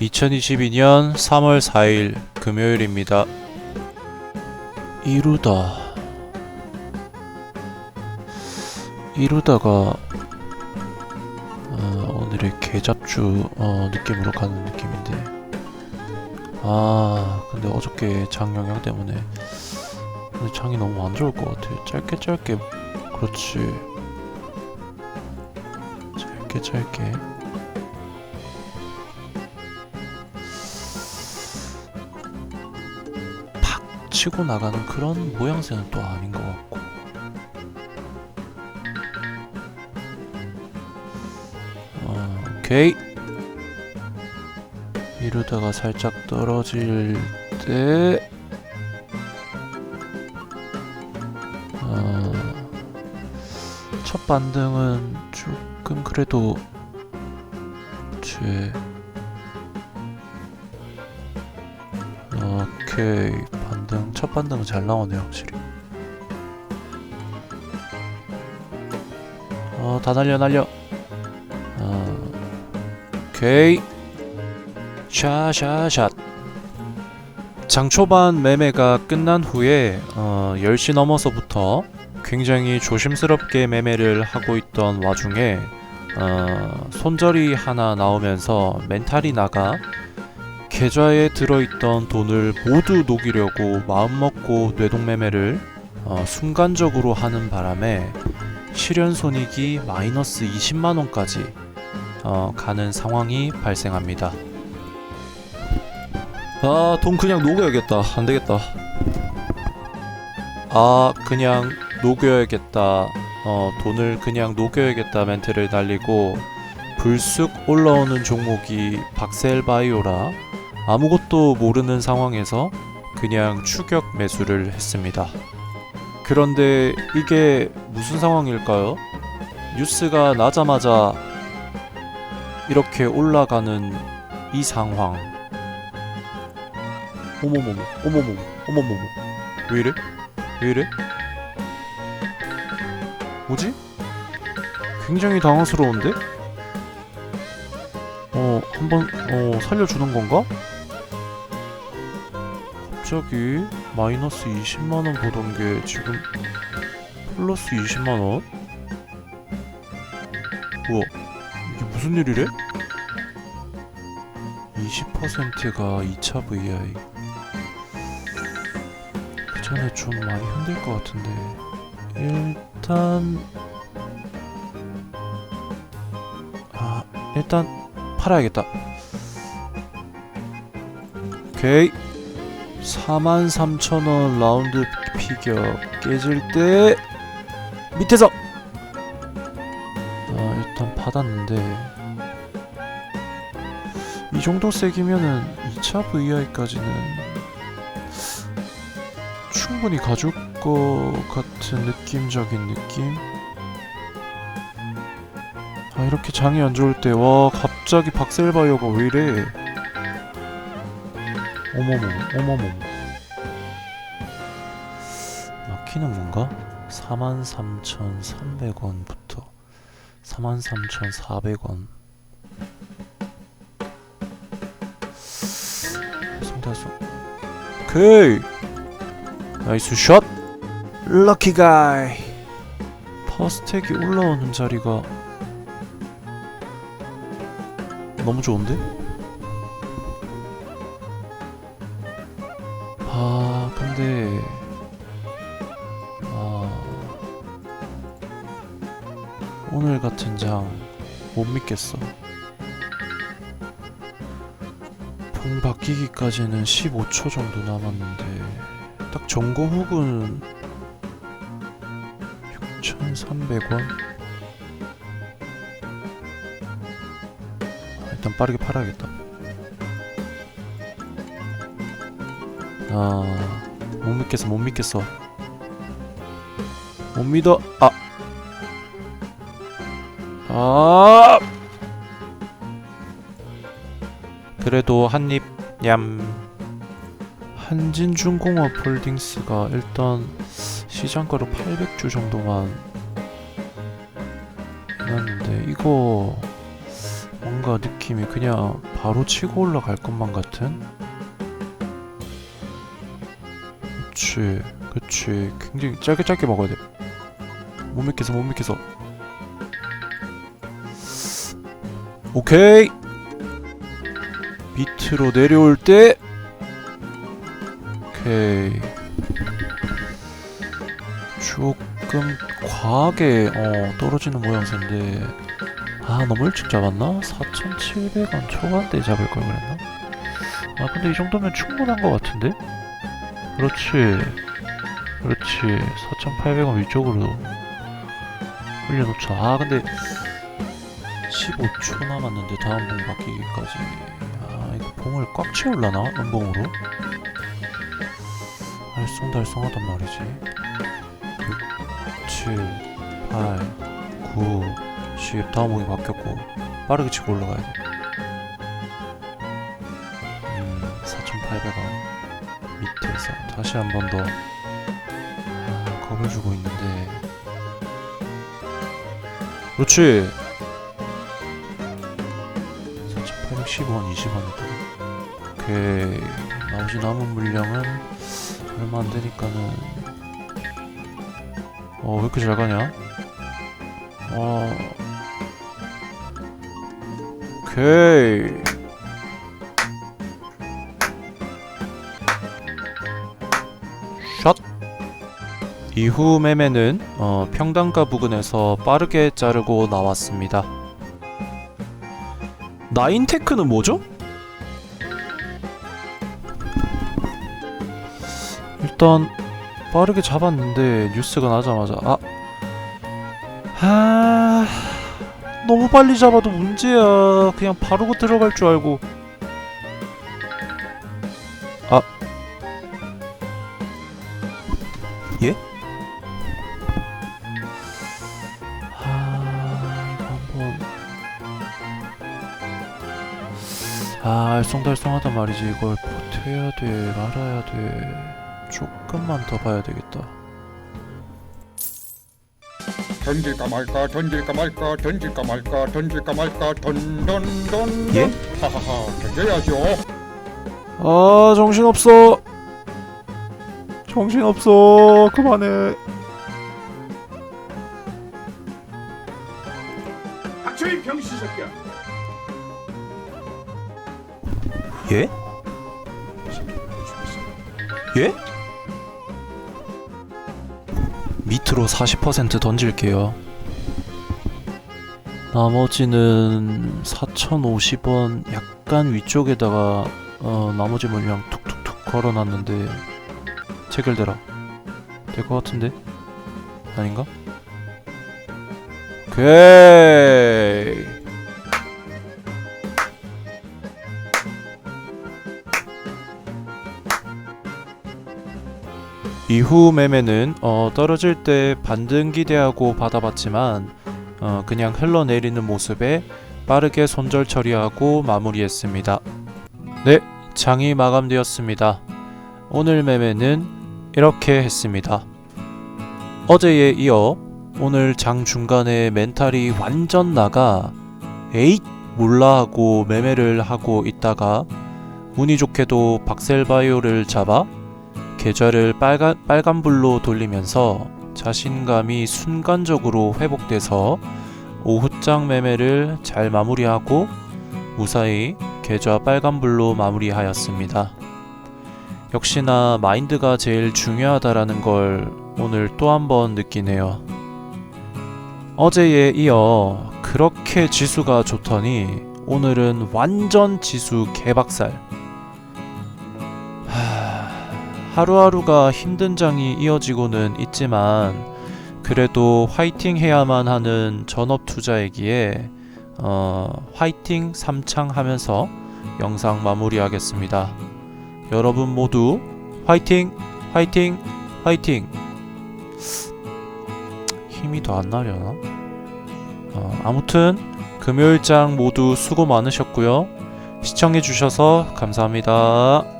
2022년 3월 4일 금요일입니다. 이루다. 이루다가 어, 오늘의 개잡주 어, 느낌으로 가는 느낌인데 아 근데 어저께 장 영향 때문에 오늘 장이 너무 안 좋을 것 같아. 짧게 짧게 그렇지. 짧게 짧게. 치고 나가는 그런 모양새는 또 아닌 것 같고. 어, 오케이. 이러다가 살짝 떨어질 때. 어, 첫 반등은 조금 그래도 제 오케이 반등 첫 반등은 잘 나오네요 확실히. 어 다 날려 날려. 어 오케이. 샤샤샷. 장 초반 매매가 끝난 후에 어 10시 넘어서부터 굉장히 조심스럽게 매매를 하고 있던 와중에 어, 손절이 하나 나오면서 멘탈이 나가 계좌에 들어있던 돈을 모두 녹이려고 마음먹고 뇌동매매를 어, 순간적으로 하는 바람에 실현 손익이 마이너스 20만원까지 어, 가는 상황이 발생합니다. 아, 돈 그냥 녹여야겠다. 안 되겠다. 아, 그냥 녹여야겠다. 어, 돈을 그냥 녹여야겠다 멘트를 날리고 불쑥 올라오는 종목이 박셀바이오라 아무것도 모르는 상황에서 그냥 추격 매수를 했습니다. 그런데 이게 무슨 상황일까요? 뉴스가 나자마자 이렇게 올라가는 이 상황. 어머머머, 어머머머, 어머머머. 왜 이래? 왜 이래? 뭐지? 굉장히 당황스러운데? 어, 한번, 어, 살려주는 건가? 갑자기 마이너스 20만원 보던 게 지금 플러스 20만원? 우와, 이게 무슨 일이래? 20%가 2차 VI. 그 전에 좀 많이 힘들 것 같은데. 일단 아 일단 팔아야겠다 오케이 43,000원 라운드 피겨 깨질 때 밑에서! 아 일단 받았는데. 이 정도 세기면은 2차 VI까지는 충분히 가줄 것 같은 느낌적인 느낌? 아 이렇게 장이 안 좋을 때 와 갑자기 박셀바이어가 왜 이래 어머머 어머머 막히는 건가? 43,300원부터 43,400원. 송다수. 오케이! 나이스 샷! 럭키 가이 퍼스텍이 올라오는 자리가 너무 좋은데? 아 근데 아 오늘 같은 장 못 믿겠어. 봉 바뀌기까지는 15초 정도 남았는데 딱 전고 훅은 6,300원? 일단 빠르게 팔아야겠다 아 못 믿겠어 못 믿겠어 못 믿어 아 아! 그래도 한입 냠 한진중공업 홀딩스가 일단 시장가로 800주 정도만 해놨는데 이거 뭔가 느낌이 그냥 바로 치고 올라갈 것만 같은? 그치, 그치. 굉장히 짧게 짧게 먹어야 돼. 못 믿겠어, 못 믿겠어. 오케이! 밑으로 내려올 때 오케이 조금 과하게 어, 떨어지는 모양새인데 아 너무 일찍 잡았나? 4,700원 초반대에 잡을 걸 그랬나? 아 근데 이 정도면 충분한 것 같은데? 그렇지. 그렇지. 4,800원 위쪽으로 올려놓자. 아 근데 15초 남았는데 다음 봉 바뀌기까지. 아 이거 봉을 꽉 채울라나? 은봉으로? 알쏭달쏭하단 말이지. 6, 7, 8, 9, 10 다음 봉이 바뀌었고 빠르게 치고 올라가야 돼. 음, 4,800원 밑에서 다시 한 번더 아, 겁을 주고 있는데. 그렇지. 4,810원 20원이다 오케이 나머지 남은 물량은 얼마 안 되니까는. 어왜 이렇게 잘 가냐? 어. 오케이 이후 매매는 어, 평단가 부근에서 빠르게 자르고 나왔습니다. 나인테크는 뭐죠? 일단 빠르게 잡았는데 뉴스가 나자마자 아, 아 너무 빨리 잡아도 문제야. 그냥 바로 들어갈 줄 알고 아 예? 아 알쏭달쏭하단 말이지. 이걸 버텨야 돼 말아야 돼 조금만 더 봐야 되겠다. 던질까 말까 던질까 말까 던질까 말까 던질까 말까 던던던 예? 하하하 던져야죠. 아 정신없어. 정신없어. 그만해. 닥쳐 이 병신 새끼야. 예? 예? 밑으로 40% 던질게요. 나머지는 4,050원 약간 위쪽에다가 어, 나머지 물량 툭툭툭 걸어놨는데 체결되라. 될 것 같은데? 아닌가? 오케이. 이후 매매는 어, 떨어질 때 반등 기대하고 받아봤지만 어, 그냥 흘러내리는 모습에 빠르게 손절 처리하고 마무리했습니다. 네, 장이 마감되었습니다. 오늘 매매는 이렇게 했습니다. 어제에 이어 오늘 장 중간에 멘탈이 완전 나가 에잇 몰라 하고 매매를 하고 있다가 운이 좋게도 박셀바이오를 잡아 계좌를 빨간, 빨간불로 돌리면서 자신감이 순간적으로 회복돼서 오후장 매매를 잘 마무리하고 무사히 계좌 빨간불로 마무리하였습니다. 역시나 마인드가 제일 중요하다라는 걸 오늘 또 한 번 느끼네요. 어제에 이어 그렇게 지수가 좋더니 오늘은 완전 지수 개박살. 하루하루가 힘든 장이 이어지고는 있지만 그래도 화이팅 해야만 하는 전업 투자이기에 어, 화이팅 삼창 하면서 영상 마무리하겠습니다. 여러분 모두 화이팅 화이팅 화이팅 힘이 더 안 나려나? 어, 아무튼 금요일장 모두 수고 많으셨고요. 시청해주셔서 감사합니다.